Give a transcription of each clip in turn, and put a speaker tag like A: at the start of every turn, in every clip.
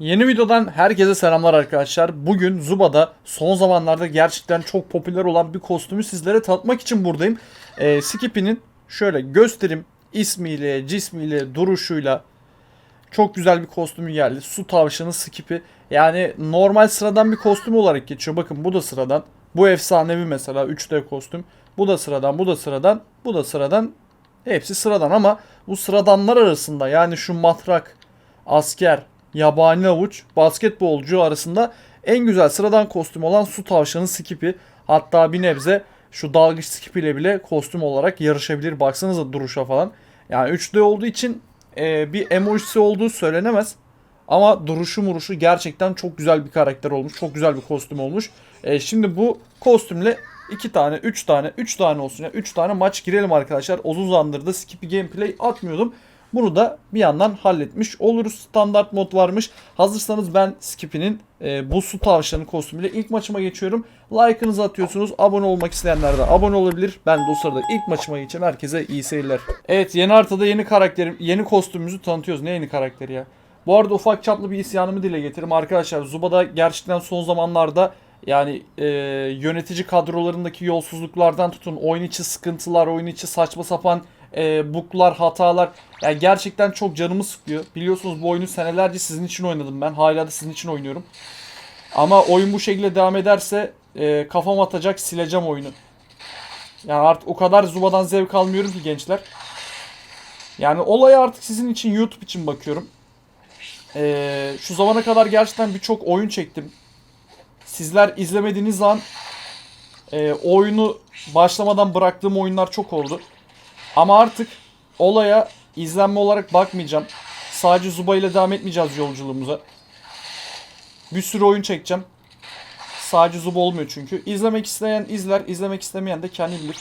A: Yeni videodan herkese selamlar arkadaşlar. Bugün Zuba'da son zamanlarda gerçekten çok popüler olan bir kostümü sizlere tanıtmak için buradayım. Ee, Skippy'nin şöyle göstereyim ismiyle, cismiyle, duruşuyla çok güzel bir kostümü geldi. Su tavşanı Skippy. Yani normal sıradan bir kostüm olarak geçiyor. Bakın bu da sıradan. Bu efsanevi mesela 3D kostüm. Bu da sıradan, bu da sıradan, bu da sıradan. Hepsi sıradan ama bu sıradanlar arasında yani şu matrak, asker, yabani avuç, basketbolcu arasında en güzel sıradan kostüm olan su tavşanı Skippy. Hatta bir nebze şu dalgıç Skippy ile bile kostüm olarak yarışabilir. Baksanıza duruşa falan. Yani 3D olduğu için e, bir emojisi olduğu söylenemez. Ama duruşu muruşu gerçekten çok güzel bir karakter olmuş. Çok güzel bir kostüm olmuş. E, şimdi bu kostümle 2 tane, 3 tane, 3 tane olsun ya. 3 tane maç girelim arkadaşlar. Uzun zamandır da Skippy gameplay atmıyordum. Bunu da bir yandan halletmiş oluruz. Standart mod varmış. Hazırsanız ben Skippy'nin e, bu su tavşanı kostümüyle ilk maçıma geçiyorum. Like'ınızı atıyorsunuz. Abone olmak isteyenler de abone olabilir. Ben de o sırada ilk maçıma geçeyim. Herkese iyi seyirler. Evet yeni haritada yeni karakterim, yeni kostümümüzü tanıtıyoruz. Ne yeni karakteri ya? Bu arada ufak çaplı bir isyanımı dile getireyim arkadaşlar. Zuba'da gerçekten son zamanlarda yani e, yönetici kadrolarındaki yolsuzluklardan tutun oyun içi sıkıntılar, oyun içi saçma sapan e, buglar, hatalar yani gerçekten çok canımı sıkıyor. Biliyorsunuz bu oyunu senelerce sizin için oynadım ben. Hala da sizin için oynuyorum. Ama oyun bu şekilde devam ederse e, kafam atacak sileceğim oyunu. Yani artık o kadar Zuba'dan zevk almıyorum ki gençler. Yani olaya artık sizin için YouTube için bakıyorum. E, şu zamana kadar gerçekten birçok oyun çektim. Sizler izlemediğiniz zaman e, oyunu başlamadan bıraktığım oyunlar çok oldu. Ama artık olaya izlenme olarak bakmayacağım. Sadece Zuba ile devam etmeyeceğiz yolculuğumuza. Bir sürü oyun çekeceğim. Sadece Zuba olmuyor çünkü. İzlemek isteyen izler, izlemek istemeyen de kendi bilir.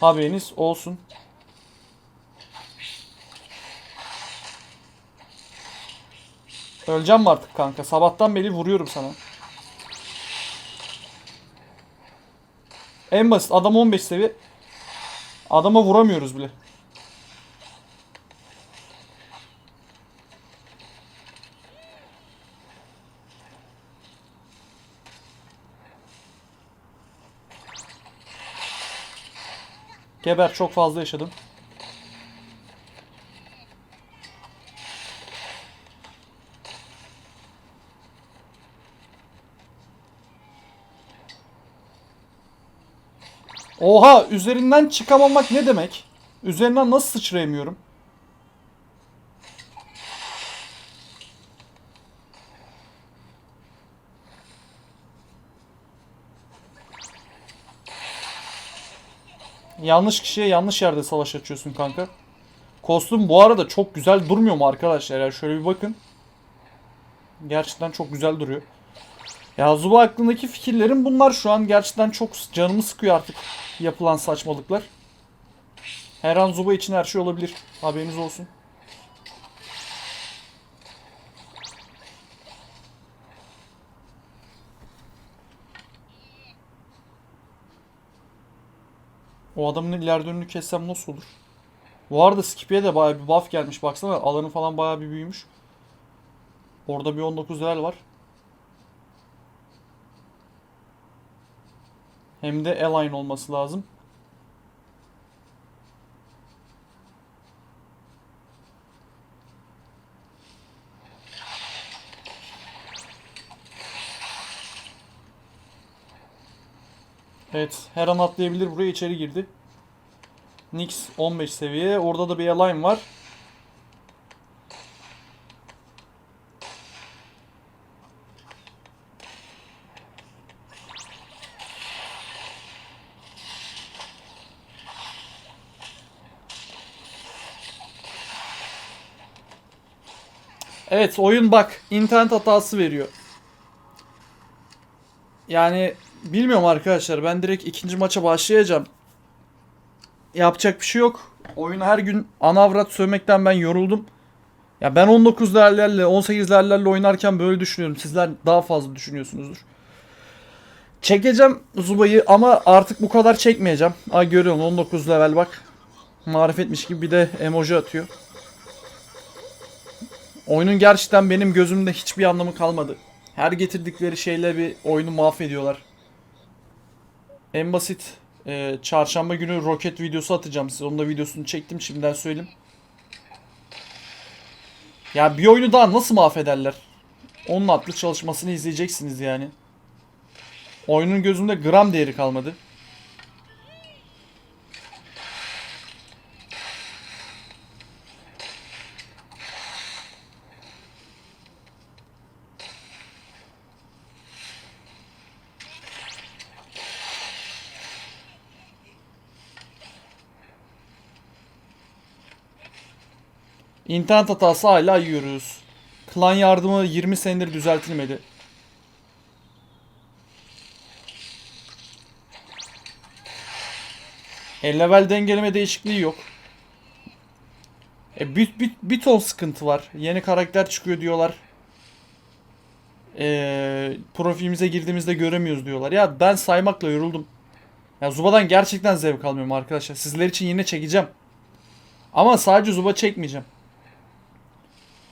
A: Haberiniz olsun. Öleceğim mi artık kanka? Sabahtan beri vuruyorum sana. En basit adam 15 seviye. Adama vuramıyoruz bile. Geber çok fazla yaşadım. Oha üzerinden çıkamamak ne demek? Üzerinden nasıl sıçrayamıyorum? Yanlış kişiye yanlış yerde savaş açıyorsun kanka. Kostüm bu arada çok güzel durmuyor mu arkadaşlar? Ya şöyle bir bakın. Gerçekten çok güzel duruyor. Ya Zuba hakkındaki fikirlerim bunlar şu an gerçekten çok canımı sıkıyor artık yapılan saçmalıklar. Her an Zuba için her şey olabilir. Haberiniz olsun. O adamın ileride önünü kessem nasıl olur? Bu arada Skippy'ye de bayağı bir buff gelmiş. Baksana alanı falan bayağı bir büyümüş. Orada bir 19 level var. Hem de align olması lazım. Evet, her an atlayabilir. Buraya içeri girdi. Nix 15 seviye. Orada da bir align var. Evet oyun bak internet hatası veriyor. Yani bilmiyorum arkadaşlar ben direkt ikinci maça başlayacağım. Yapacak bir şey yok. Oyunu her gün anavrat sövmekten ben yoruldum. Ya ben 19 değerlerle 18 değerlerle oynarken böyle düşünüyorum. Sizler daha fazla düşünüyorsunuzdur. Çekeceğim Zuba'yı ama artık bu kadar çekmeyeceğim. Ay görüyorsun 19 level bak. Marifetmiş gibi bir de emoji atıyor. Oyunun gerçekten benim gözümde hiçbir anlamı kalmadı. Her getirdikleri şeyle bir oyunu mahvediyorlar. En basit e, çarşamba günü roket videosu atacağım size. Onun da videosunu çektim şimdiden söyleyeyim. Ya bir oyunu daha nasıl mahvederler? Onun adlı çalışmasını izleyeceksiniz yani. Oyunun gözümde gram değeri kalmadı. İnternet hatası hala yiyoruz. Klan yardımı 20 senedir düzeltilmedi. E level dengeleme değişikliği yok. E bir, bir, bir ton sıkıntı var. Yeni karakter çıkıyor diyorlar. E, profilimize girdiğimizde göremiyoruz diyorlar. Ya ben saymakla yoruldum. Ya Zuba'dan gerçekten zevk almıyorum arkadaşlar. Sizler için yine çekeceğim. Ama sadece Zuba çekmeyeceğim.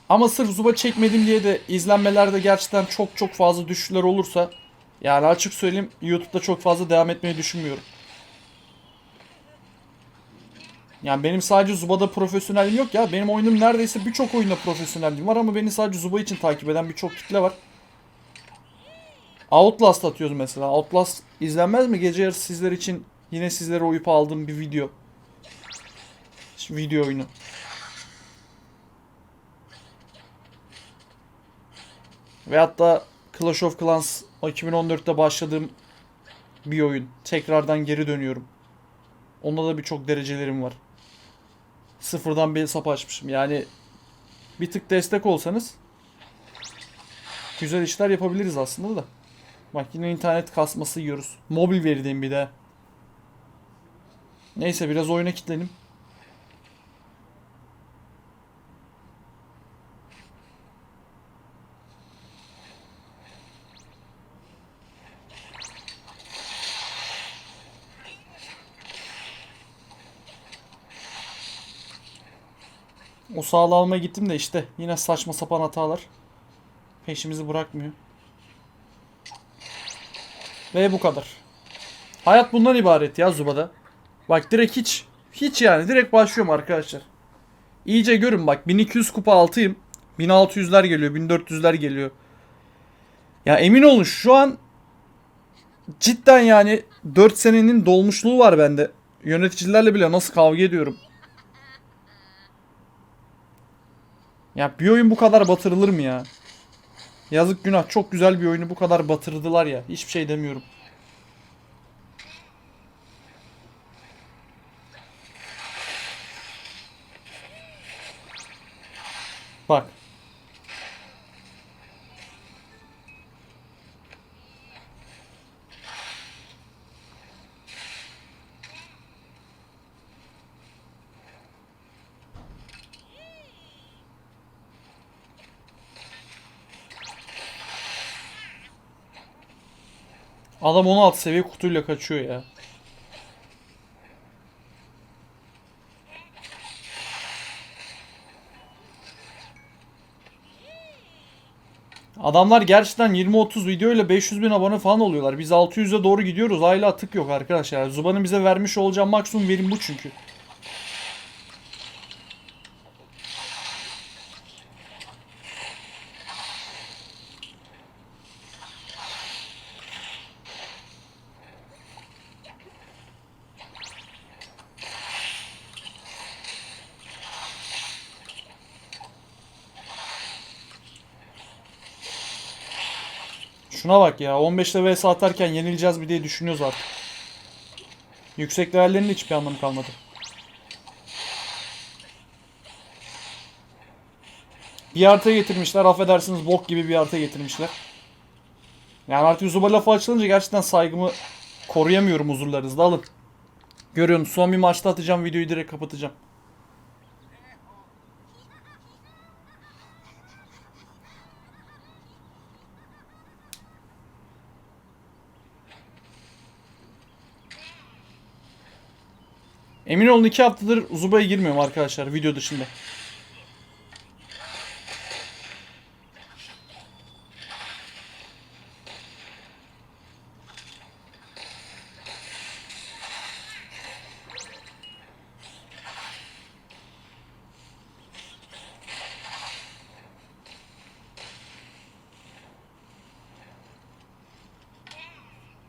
A: Ama sırf Zuba çekmedim diye de izlenmelerde gerçekten çok çok fazla düşüşler olursa yani açık söyleyeyim YouTube'da çok fazla devam etmeyi düşünmüyorum. Yani benim sadece Zuba'da profesyonelim yok ya. Benim oyunum neredeyse birçok oyunda profesyonelliğim var ama beni sadece Zuba için takip eden birçok kitle var. Outlast atıyoruz mesela. Outlast izlenmez mi? Gece yarısı sizler için yine sizlere uyup aldığım bir video. Şimdi video oyunu. Ve hatta Clash of Clans 2014'te başladığım bir oyun. Tekrardan geri dönüyorum. Onda da birçok derecelerim var. Sıfırdan bir hesap açmışım. Yani bir tık destek olsanız güzel işler yapabiliriz aslında da. Bak yine internet kasması yiyoruz. Mobil verideyim bir de. Neyse biraz oyuna kilitlenim. O sağlı almaya gittim de işte yine saçma sapan hatalar. Peşimizi bırakmıyor. Ve bu kadar. Hayat bundan ibaret ya Zuba'da. Bak direkt hiç hiç yani direkt başlıyorum arkadaşlar. İyice görün bak 1200 kupa altıyım. 1600'ler geliyor 1400'ler geliyor. Ya emin olun şu an cidden yani 4 senenin dolmuşluğu var bende. Yöneticilerle bile nasıl kavga ediyorum. Ya bir oyun bu kadar batırılır mı ya? Yazık günah çok güzel bir oyunu bu kadar batırdılar ya. Hiçbir şey demiyorum. Bak. Adam 16 seviye kutuyla kaçıyor ya. Adamlar gerçekten 20-30 video ile 500 bin abone falan oluyorlar. Biz 600'e doğru gidiyoruz. Hala tık yok arkadaşlar. Zuba'nın bize vermiş olacağı maksimum verim bu çünkü. Şuna bak ya 15'te vs atarken yenileceğiz mi diye düşünüyoruz artık. Yüksek levellerin de hiçbir anlamı kalmadı. Bir harita getirmişler affedersiniz bok gibi bir harita getirmişler. Yani artık Zuba lafı açılınca gerçekten saygımı koruyamıyorum huzurlarınızda alın. Görüyorsunuz son bir maçta atacağım videoyu direkt kapatacağım. Emin olun iki haftadır Zuba'ya girmiyorum arkadaşlar video dışında.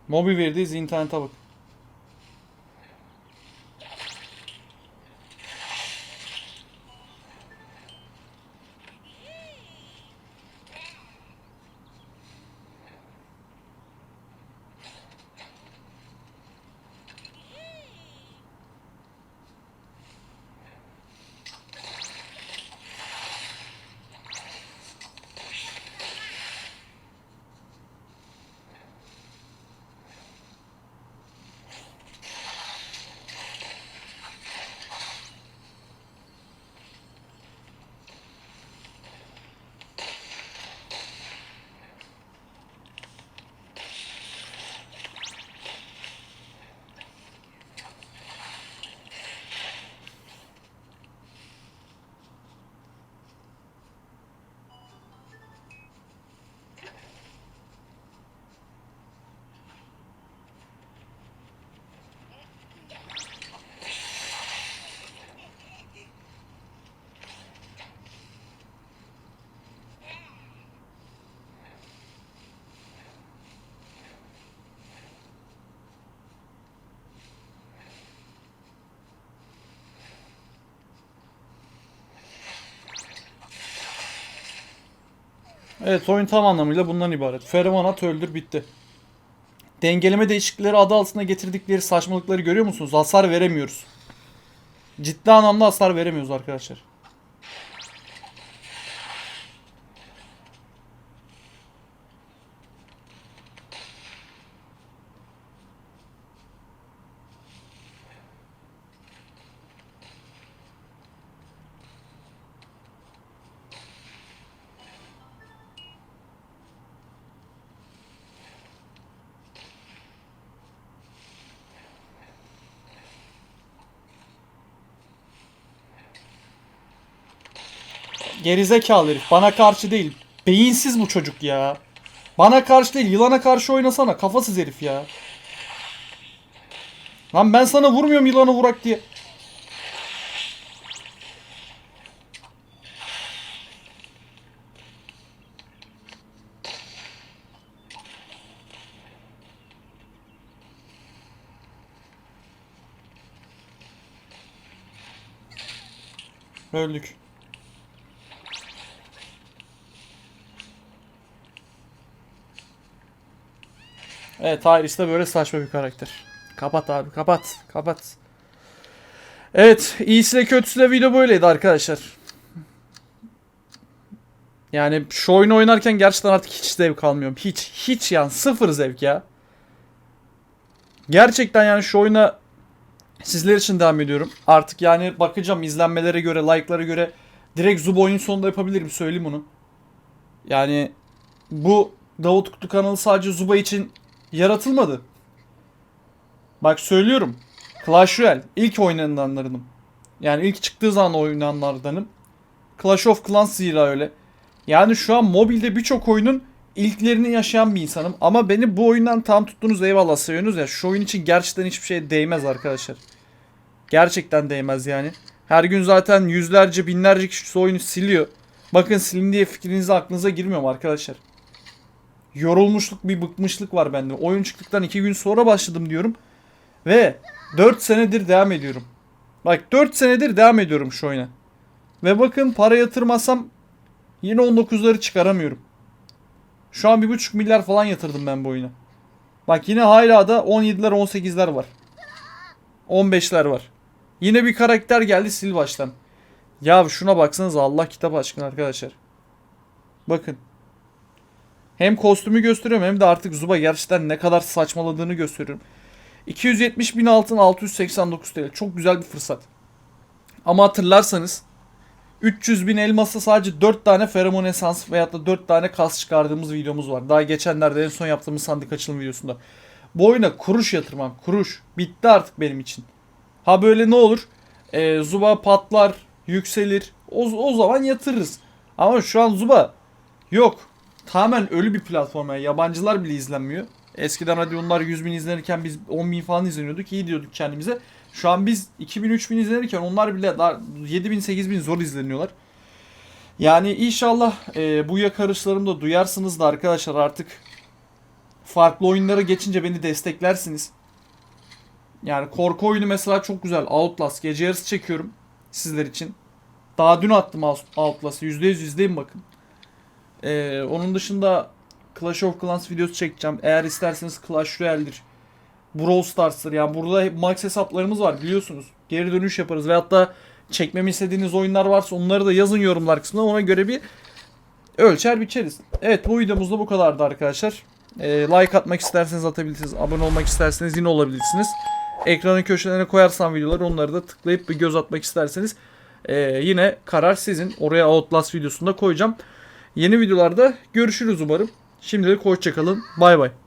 A: Mobi verdiğiz internete bak. Evet oyun tam anlamıyla bundan ibaret. Feromon at öldür bitti. Dengeleme değişiklikleri adı altında getirdikleri saçmalıkları görüyor musunuz? Hasar veremiyoruz. Ciddi anlamda hasar veremiyoruz arkadaşlar. Gerizekalı herif. Bana karşı değil. Beyinsiz bu çocuk ya. Bana karşı değil. Yılana karşı oynasana. Kafasız herif ya. Lan ben sana vurmuyorum yılanı vurak diye. Öldük. Evet Iris de böyle saçma bir karakter. Kapat abi kapat kapat. Evet iyisiyle kötüsüyle video böyleydi arkadaşlar. Yani şu oyunu oynarken gerçekten artık hiç zevk almıyorum. Hiç hiç yani sıfır zevk ya. Gerçekten yani şu oyuna sizler için devam ediyorum. Artık yani bakacağım izlenmelere göre, like'lara göre direkt Zubo oyun sonunda yapabilirim söyleyeyim bunu. Yani bu Davut Kutlu kanalı sadece Zuba için yaratılmadı. Bak söylüyorum. Clash Royale ilk oynananlardanım. Yani ilk çıktığı zaman oynananlardanım. Clash of Clans zira öyle. Yani şu an mobilde birçok oyunun ilklerini yaşayan bir insanım. Ama beni bu oyundan tam tuttunuz eyvallah seviyorsunuz ya. Şu oyun için gerçekten hiçbir şey değmez arkadaşlar. Gerçekten değmez yani. Her gün zaten yüzlerce binlerce kişi oyunu siliyor. Bakın silin diye fikrinize aklınıza girmiyorum arkadaşlar yorulmuşluk bir bıkmışlık var bende. Oyun çıktıktan 2 gün sonra başladım diyorum. Ve 4 senedir devam ediyorum. Bak 4 senedir devam ediyorum şu oyuna. Ve bakın para yatırmasam yine 19'ları çıkaramıyorum. Şu an 1.5 milyar falan yatırdım ben bu oyuna. Bak yine hala da 17'ler 18'ler var. 15'ler var. Yine bir karakter geldi sil baştan. Ya şuna baksanız Allah kitap aşkına arkadaşlar. Bakın. Hem kostümü gösteriyorum hem de artık Zuba gerçekten ne kadar saçmaladığını gösteriyorum. 270 bin altın 689 TL. Çok güzel bir fırsat. Ama hatırlarsanız 300 bin elmasa sadece 4 tane feromon esans veyahut da 4 tane kas çıkardığımız videomuz var. Daha geçenlerde en son yaptığımız sandık açılım videosunda. Bu oyuna kuruş yatırmam. Kuruş. Bitti artık benim için. Ha böyle ne olur? Ee, Zuba patlar, yükselir. O, o zaman yatırırız. Ama şu an Zuba yok tamamen ölü bir platform yani yabancılar bile izlenmiyor. Eskiden hadi onlar 100 bin izlenirken biz 10 bin falan izleniyorduk iyi diyorduk kendimize. Şu an biz 2000 3000 izlenirken onlar bile daha 7 bin 8 bin zor izleniyorlar. Yani inşallah e, bu yakarışlarımı da duyarsınız da arkadaşlar artık farklı oyunlara geçince beni desteklersiniz. Yani korku oyunu mesela çok güzel. Outlast. Gece yarısı çekiyorum sizler için. Daha dün attım Out- Outlast'ı. %100 izleyin bakın. Ee, onun dışında Clash of Clans videosu çekeceğim. Eğer isterseniz Clash Royale'dir. Brawl Stars'tır. Yani burada hep max hesaplarımız var biliyorsunuz. Geri dönüş yaparız. Veyahut da çekmemi istediğiniz oyunlar varsa onları da yazın yorumlar kısmına. Ona göre bir ölçer biçeriz. Evet bu videomuz da bu kadardı arkadaşlar. Ee, like atmak isterseniz atabilirsiniz. Abone olmak isterseniz yine olabilirsiniz. Ekranın köşelerine koyarsam videoları onları da tıklayıp bir göz atmak isterseniz ee, yine karar sizin. Oraya Outlast videosunu da koyacağım. Yeni videolarda görüşürüz umarım. Şimdilik hoşçakalın. Bay bay.